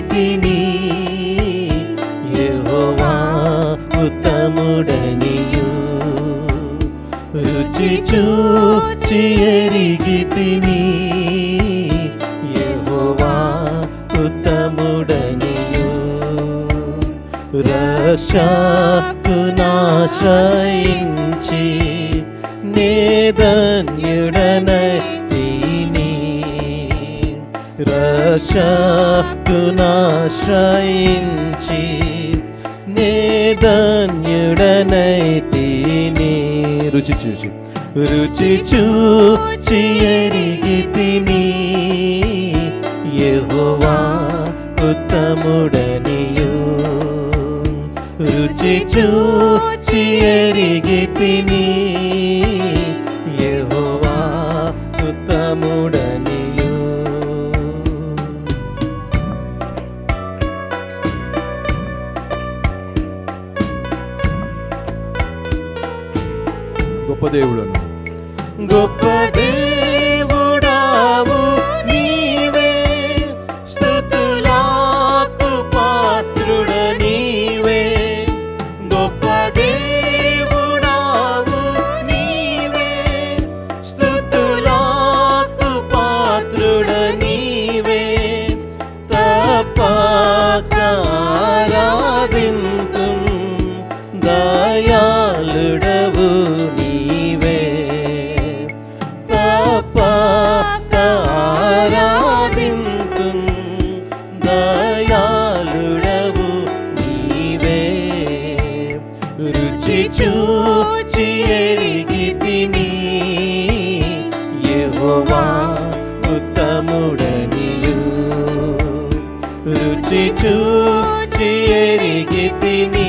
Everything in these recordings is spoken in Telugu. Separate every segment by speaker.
Speaker 1: తిని యహోవా ఉత్తముడనియు. రుచి చూచి ఎరిగి తిని యహోవా ఉత్తముడనియు. రక్షకు నాశయించి నేదన్యుడన రక్షకునాశయించి నేదన్యుడనై తిని రుచి చూచి రుచి చూచి ఎరిగి తిని యహోవా ఉత్తముడనియు. రుచి చూచి ఎరిగి
Speaker 2: గొప్ప దేవుడు
Speaker 1: గొప్ప ఉత్తముడనియు రుచి చూచి ఎరిగి తిని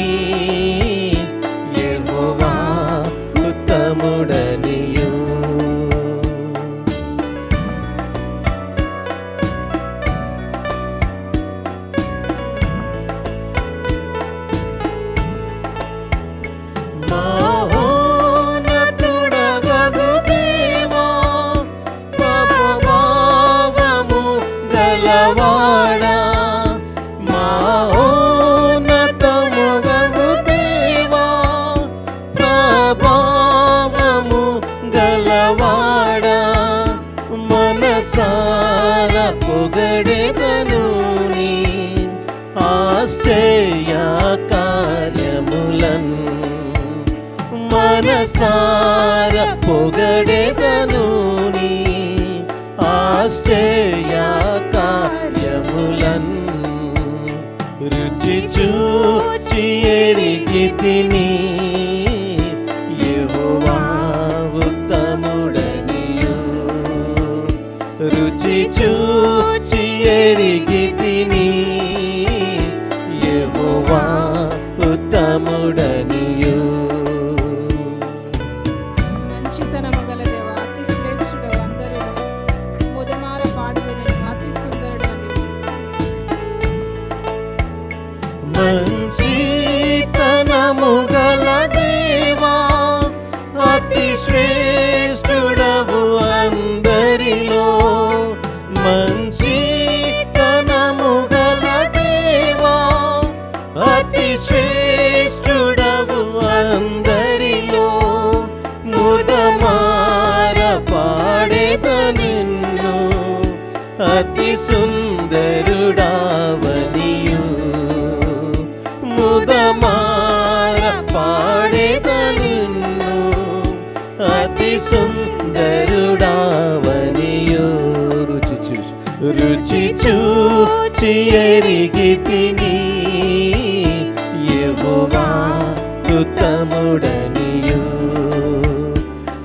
Speaker 1: పొగడెదను ఆశ్చర్య కార్యములన్ మనసార పొగడెదను ఆశ్చర్య కార్యములన్ రుచి చూచి ఎరిగి తిని చూచి ఎరిగి తిని యెహోవా ఉత్తముడనియు.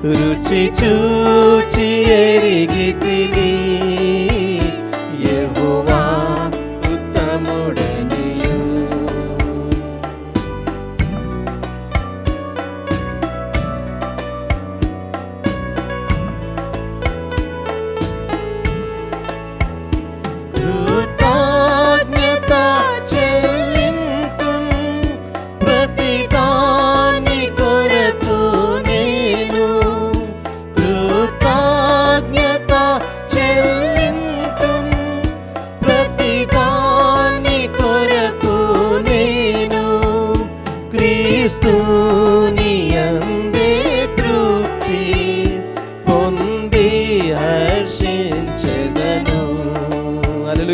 Speaker 1: రుచి చూచి ఎరిగి తిని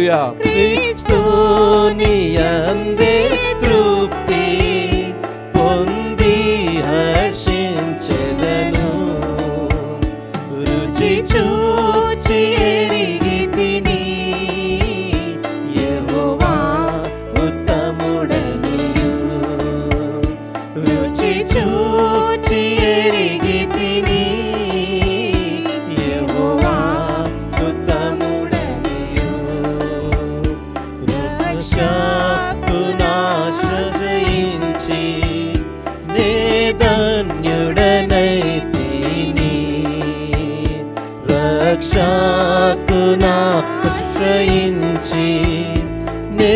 Speaker 1: Hallelujah. ధన్యుడనైతిని రక్షకునా ఆశ్రయించి నే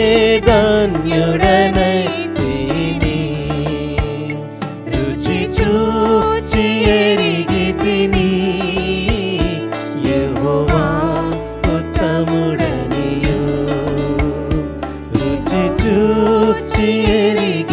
Speaker 1: ధన్యుడనైతిని రుచి చూచి ఎరిగి తిని యహోవా ఉత్తముడనియు రుచి చూచి ఎరిగి